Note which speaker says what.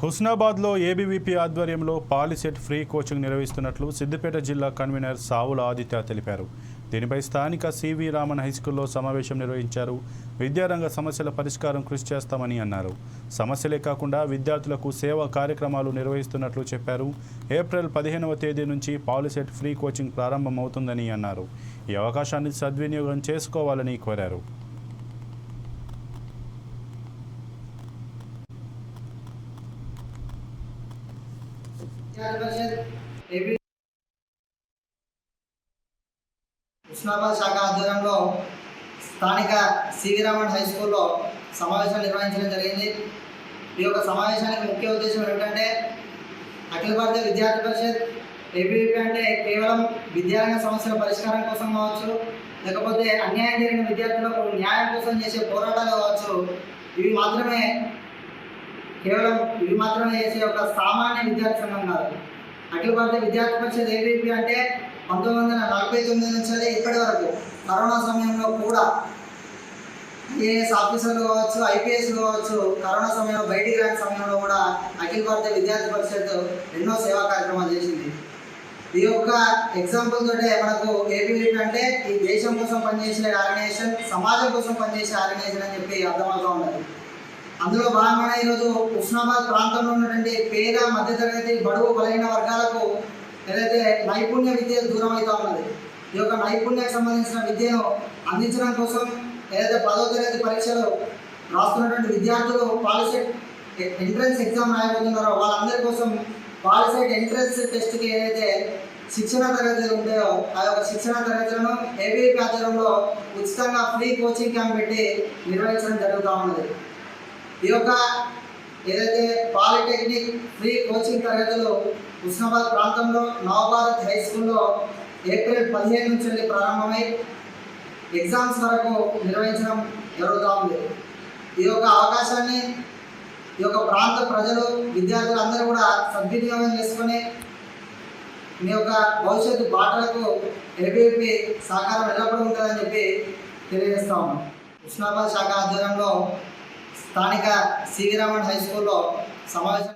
Speaker 1: హుస్నాబాద్లో ABVP ఆధ్వర్యంలో POLYCET free coaching నిర్వహిస్తున్నట్లు సిద్దిపేట జిల్లా కన్వీనర్ సావుల ఆదిత్య తెలిపారు. దీనిపై స్థానిక సివి రామన్ హైస్కూల్లో సమావేశం నిర్వహించారు. విద్యారంగ సమస్యల పరిష్కారం కృషి చేస్తామని అన్నారు. సమస్యలే కాకుండా విద్యార్థులకు సేవా కార్యక్రమాలు నిర్వహిస్తున్నట్లు చెప్పారు. ఏప్రిల్ పదిహేనవ తేదీ నుంచి పాలిసెట్ ఫ్రీ కోచింగ్ ప్రారంభమవుతుందని అన్నారు. ఈ అవకాశాన్ని సద్వినియోగం చేసుకోవాలని కోరారు.
Speaker 2: ఏపీ ఉస్మానాబాద్ శాఖ ఆధ్వర్యంలో స్థానిక సివి రామన్ హై స్కూల్లో సమావేశం నిర్వహించడం జరిగింది. ఈ యొక్క సమావేశానికి ముఖ్య ఉద్దేశం ఏమిటంటే అఖిల భారతీయ విద్యార్థి పరిషత్ ఏబీవీపీ అంటే కేవలం విద్యారంగ సమస్యల పరిష్కారం కోసం కావచ్చు లేకపోతే అన్యాయం జరిగిన విద్యార్థులకు న్యాయం కోసం చేసే పోరాటాలు కావచ్చు ఇవి మాత్రమే కేవలం ఇవి మాత్రమే చేసే ఒక సామాన్య విద్యార్థి సంఘం కాదు. అఖిల భారతీయ విద్యార్థి పరిషత్ ఏబీపీ అంటే పంతొమ్మిది వందల నలభై తొమ్మిది నుంచి ఇప్పటి వరకు కరోనా సమయంలో కూడా ఐఏఎస్ ఆఫీసర్లు కావచ్చు ఐపీఎస్ కావచ్చు కరోనా సమయంలో బయటికి రాని సమయంలో కూడా అఖిల భారతీయ విద్యార్థి పరిషత్ ఎన్నో సేవా కార్యక్రమాలు చేసింది. ఈ యొక్క ఎగ్జాంపుల్ తోటే మనకు ఏబీవీపీ అంటే ఈ దేశం కోసం పనిచేసే ఆర్గనైజేషన్ సమాజం కోసం పనిచేసే ఆర్గనైజేషన్ అని చెప్పి అర్థమవుతూ ఉన్నది. అందులో భాగంగానే ఈరోజు ఉస్మానాబాద్ ప్రాంతంలో ఉన్నటువంటి పేద మధ్యతరగతి బడుగు బలహీన వర్గాలకు ఏదైతే నైపుణ్య విద్య దూరం అవుతా ఉన్నది ఈ యొక్క నైపుణ్యకు సంబంధించిన విద్యను అందించడం కోసం ఏదైతే పదో తరగతి పరీక్షలు రాస్తున్నటువంటి విద్యార్థులు పాలిసెట్ ఎంట్రన్స్ ఎగ్జామ్ రాయబోతున్నారో వాళ్ళందరి కోసం పాలిసెట్ ఎంట్రన్స్ టెస్ట్కి ఏదైతే శిక్షణ తరగతులు ఉంటాయో ఆ యొక్క శిక్షణ తరగతులను ఏబీపీ ఆధ్వర్యంలో ఉచితంగా ఫ్రీ కోచింగ్ క్యాంప్ పెట్టి నిర్వహించడం జరుగుతూ ఉన్నది. ఈ యొక్క ఏదైతే పాలిటెక్నిక్ ఫ్రీ కోచింగ్ తరగతులు ఉస్మానాబాద్ ప్రాంతంలో నవభారత్ హై స్కూల్లో ఏప్రిల్ పదిహేను నుంచి వెళ్ళి ప్రారంభమై ఎగ్జామ్స్ వరకు నిర్వహించడం జరుగుతూ ఉంది. ఈ యొక్క అవకాశాన్ని ఈ యొక్క ప్రాంత ప్రజలు విద్యార్థులందరూ కూడా సద్వినియోగం చేసుకొని మీ యొక్క భవిష్యత్తు బాటలకు ఏబీపీ సహకారం ఎల్లప్పుడూ ఉంటుందని చెప్పి తెలియజేస్తా ఉన్నాం. ఉస్మానాబాద్ శాఖ ఆధ్వర్యంలో స్థానిక సివి రామన్ హై స్కూల్లో సమావేశం